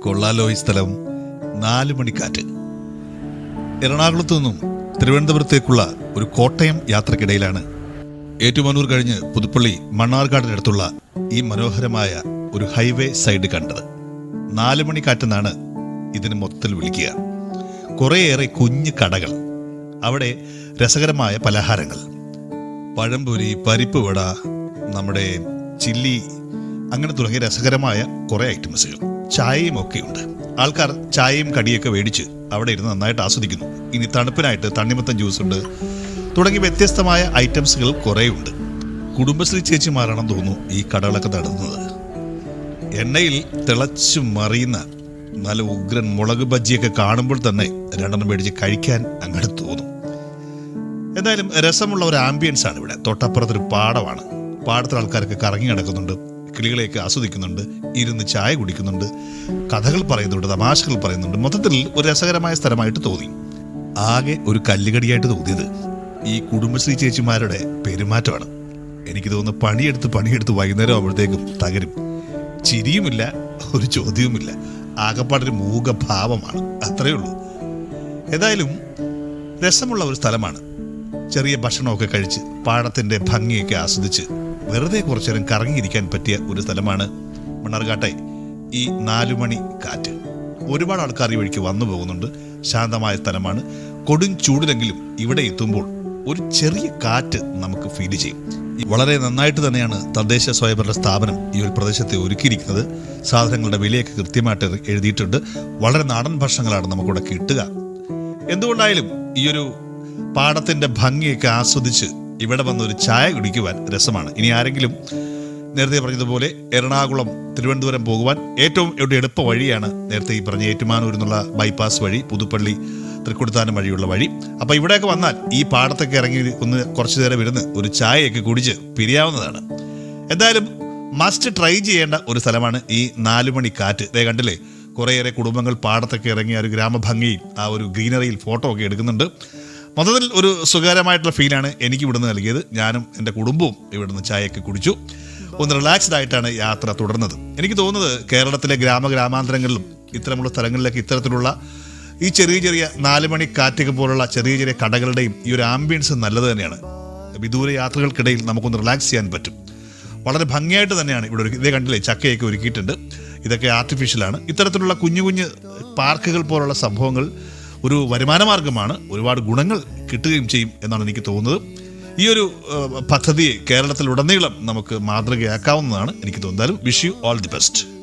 കൊള്ളാലോ ഈ സ്ഥലം. നാല് മണിക്കാറ്റ്. എറണാകുളത്തു നിന്നും തിരുവനന്തപുരത്തേക്കുള്ള ഒരു കോട്ടയം യാത്രക്കിടയിലാണ് ഏറ്റുമാനൂർ കഴിഞ്ഞ് പുതുപ്പള്ളി മണ്ണാർക്കാടിനടുത്തുള്ള ഈ മനോഹരമായ ഒരു ഹൈവേ സൈഡ് കണ്ടത്. നാല് മണിക്കാറ്റെന്നാണ് ഇതിന് മൊത്തത്തിൽ വിളിക്കുക. കുറേയേറെ കുഞ്ഞു കടകൾ. അവിടെ രസകരമായ പലഹാരങ്ങൾ. പഴംപൊരി പരിപ്പ് വട നമ്മുടെ ചില്ലി അങ്ങനെ തുടങ്ങിയ രസകരമായ കുറേ ഐറ്റംസുകൾ. ചായയും ഒക്കെയുണ്ട്. ആൾക്കാർ ചായയും കടിയൊക്കെ മേടിച്ച് അവിടെ ഇരുന്ന് നന്നായിട്ട് ആസ്വദിക്കുന്നു. ഇനി തണുപ്പിനായിട്ട് തണ്ണിമത്തൻ ജ്യൂസ് ഉണ്ട്. തുടങ്ങി വ്യത്യസ്തമായ ഐറ്റംസുകൾ കുറേ ഉണ്ട് കുടുംബശ്രീ ചേച്ചിമാരാണെന്ന് തോന്നുന്നു ഈ കടകളൊക്കെ നടത്തുന്നത്. എണ്ണയിൽ തിളച്ചു മറിയുന്ന നല്ല ഉഗ്രൻ മുളക് ബജ്ജിയൊക്കെ കാണുമ്പോൾ തന്നെ രണ്ടെണ്ണം മേടിച്ച് കഴിക്കാൻ അങ്ങോട്ട് തോന്നും. എന്തായാലും രസമുള്ള ഒരു ആംബിയൻസ് ആണ് ഇവിടെ. തൊട്ടപ്പുറത്തൊരു പാടമാണ്. പാടത്തിൽ ആൾക്കാരൊക്കെ കറങ്ങി നടക്കുന്നുണ്ട്. കിളികളെയൊക്കെ ആസ്വദിക്കുന്നുണ്ട് ഇരുന്ന് ചായ കുടിക്കുന്നുണ്ട് കഥകൾ പറയുന്നുണ്ട് തമാശകൾ പറയുന്നുണ്ട്. മൊത്തത്തിൽ ഒരു രസകരമായ സ്ഥലമായിട്ട് തോന്നി. ആകെ ഒരു കല്ലുകടിയായിട്ട് തോന്നിയത് ഈ കുടുംബശ്രീ ചേച്ചിമാരുടെ പെരുമാറ്റമാണ്. എനിക്ക് തോന്നുന്നു പണിയെടുത്ത് പണിയെടുത്ത് വൈകുന്നേരം ആകുമ്പോഴത്തേക്കും തകരും. ചിരിയുമില്ല ഒരു ചോദ്യവുമില്ല. ആകപ്പാടൊരു മൂകഭാവമാണ്. അത്രയേ ഉള്ളൂ. ഏതായാലും രസമുള്ള ഒരു സ്ഥലമാണ്. ചെറിയ ഭക്ഷണമൊക്കെ കഴിച്ച് പാടത്തിന്റെ ഭംഗിയൊക്കെ ആസ്വദിച്ച് വെറുതെ കുറച്ചേരം കറങ്ങിയിരിക്കാൻ പറ്റിയ ഒരു സ്ഥലമാണ് മണ്ണാർക്കാട്ടെ. ഈ നാലുമണി കാറ്റ്. ഒരുപാട് ആൾക്കാർ ഈ വഴിക്ക് വന്നു പോകുന്നുണ്ട്. ശാന്തമായ സ്ഥലമാണ്. കൊടും ചൂടിലെങ്കിലും ഇവിടെ എത്തുമ്പോൾ ഒരു ചെറിയ കാറ്റ് നമുക്ക് ഫീൽ ചെയ്യും. വളരെ നന്നായിട്ട് തന്നെയാണ് തദ്ദേശ സ്വയംഭരണ സ്ഥാപനം ഈ ഒരു പ്രദേശത്തെ ഒരുക്കിയിരിക്കുന്നത്. സാധനങ്ങളുടെ വിലയൊക്കെ കൃത്യമായിട്ട് എഴുതിയിട്ടുണ്ട്. വളരെ നാടൻ ഭക്ഷണങ്ങളാണ് നമുക്കിവിടെ കിട്ടുക. എന്തുകൊണ്ടായാലും ഈ ഒരു പാടത്തിന്റെ ഭംഗിയൊക്കെ ആസ്വദിച്ച് ഇവിടെ വന്ന് ഒരു ചായ കുടിക്കുവാൻ രസമാണ്. ഇനി ആരെങ്കിലും നേരത്തെ പറഞ്ഞതുപോലെ എറണാകുളം തിരുവനന്തപുരം പോകുവാൻ ഏറ്റവും ഒരു എളുപ്പ വഴിയാണ് നേരത്തെ ഈ പറഞ്ഞ ഏറ്റുമാനൂർ എന്നുള്ള ബൈപ്പാസ് വഴി പുതുപ്പള്ളി തൃക്കൊടുത്താനം വഴിയുള്ള വഴി. അപ്പോൾ ഇവിടെയൊക്കെ വന്നാൽ ഈ പാടത്തൊക്കെ ഇറങ്ങി ഒന്ന് കുറച്ച് നേരം ഇരുന്ന് ഒരു ചായയൊക്കെ കുടിച്ച് പിരിയാവുന്നതാണ്. എന്തായാലും മസ്റ്റ് ട്രൈ ചെയ്യേണ്ട ഒരു സ്ഥലമാണ് ഈ നാലുമണി കാറ്റ്. ഇതേ കണ്ടില്ലേ? കുറേയേറെ കുടുംബങ്ങൾ പാടത്തൊക്കെ ഇറങ്ങി ആ ഒരു ഗ്രാമഭംഗിയിൽ ആ ഒരു ഗ്രീനറിയിൽ ഫോട്ടോ ഒക്കെ എടുക്കുന്നുണ്ട്. മൊത്തത്തിൽ ഒരു സുഖകരമായിട്ടുള്ള ഫീലാണ് എനിക്ക് ഇവിടുന്ന് നൽകിയത്. ഞാനും എന്റെ കുടുംബവും ഇവിടുന്ന് ചായയൊക്കെ കുടിച്ചു. ഒന്ന് റിലാക്സ്ഡ് ആയിട്ടാണ് യാത്ര തുടർന്നത്. എനിക്ക് തോന്നുന്നത് കേരളത്തിലെ ഗ്രാമ ഗ്രാമാന്തരങ്ങളിലും ഇത്തരമുള്ള സ്ഥലങ്ങളിലൊക്കെ ഇത്തരത്തിലുള്ള ഈ ചെറിയ ചെറിയ നാലുമണി കാറ്റൊക്കെ പോലുള്ള ചെറിയ ചെറിയ കടകളുടെയും ഈ ഒരു ആംബിയൻസ് നല്ലത് തന്നെയാണ്. വിദൂര യാത്രകൾക്കിടയിൽ നമുക്കൊന്ന് റിലാക്സ് ചെയ്യാൻ പറ്റും. വളരെ ഭംഗിയായിട്ട് തന്നെയാണ് ഇവിടെ ഒരു ഇതേ കണ്ടില്ലേ ചക്കയൊക്കെ ഒരുക്കിയിട്ടുണ്ട്. ഇതൊക്കെ ആർട്ടിഫിഷ്യലാണ് ഇത്തരത്തിലുള്ള കുഞ്ഞു കുഞ്ഞു പാർക്കുകൾ പോലുള്ള സംഭവങ്ങൾ ഒരു വരുമാന മാർഗമാണ് ഒരുപാട് ഗുണങ്ങൾ കിട്ടുകയും ചെയ്യും എന്നാണ് എനിക്ക് തോന്നുന്നത്. ഈ ഒരു പദ്ധതിയെ കേരളത്തിലുടനീളം നമുക്ക് മാതൃകയാക്കാവുന്നതാണ് എനിക്ക് തോന്നുന്നത്. Wish you all the best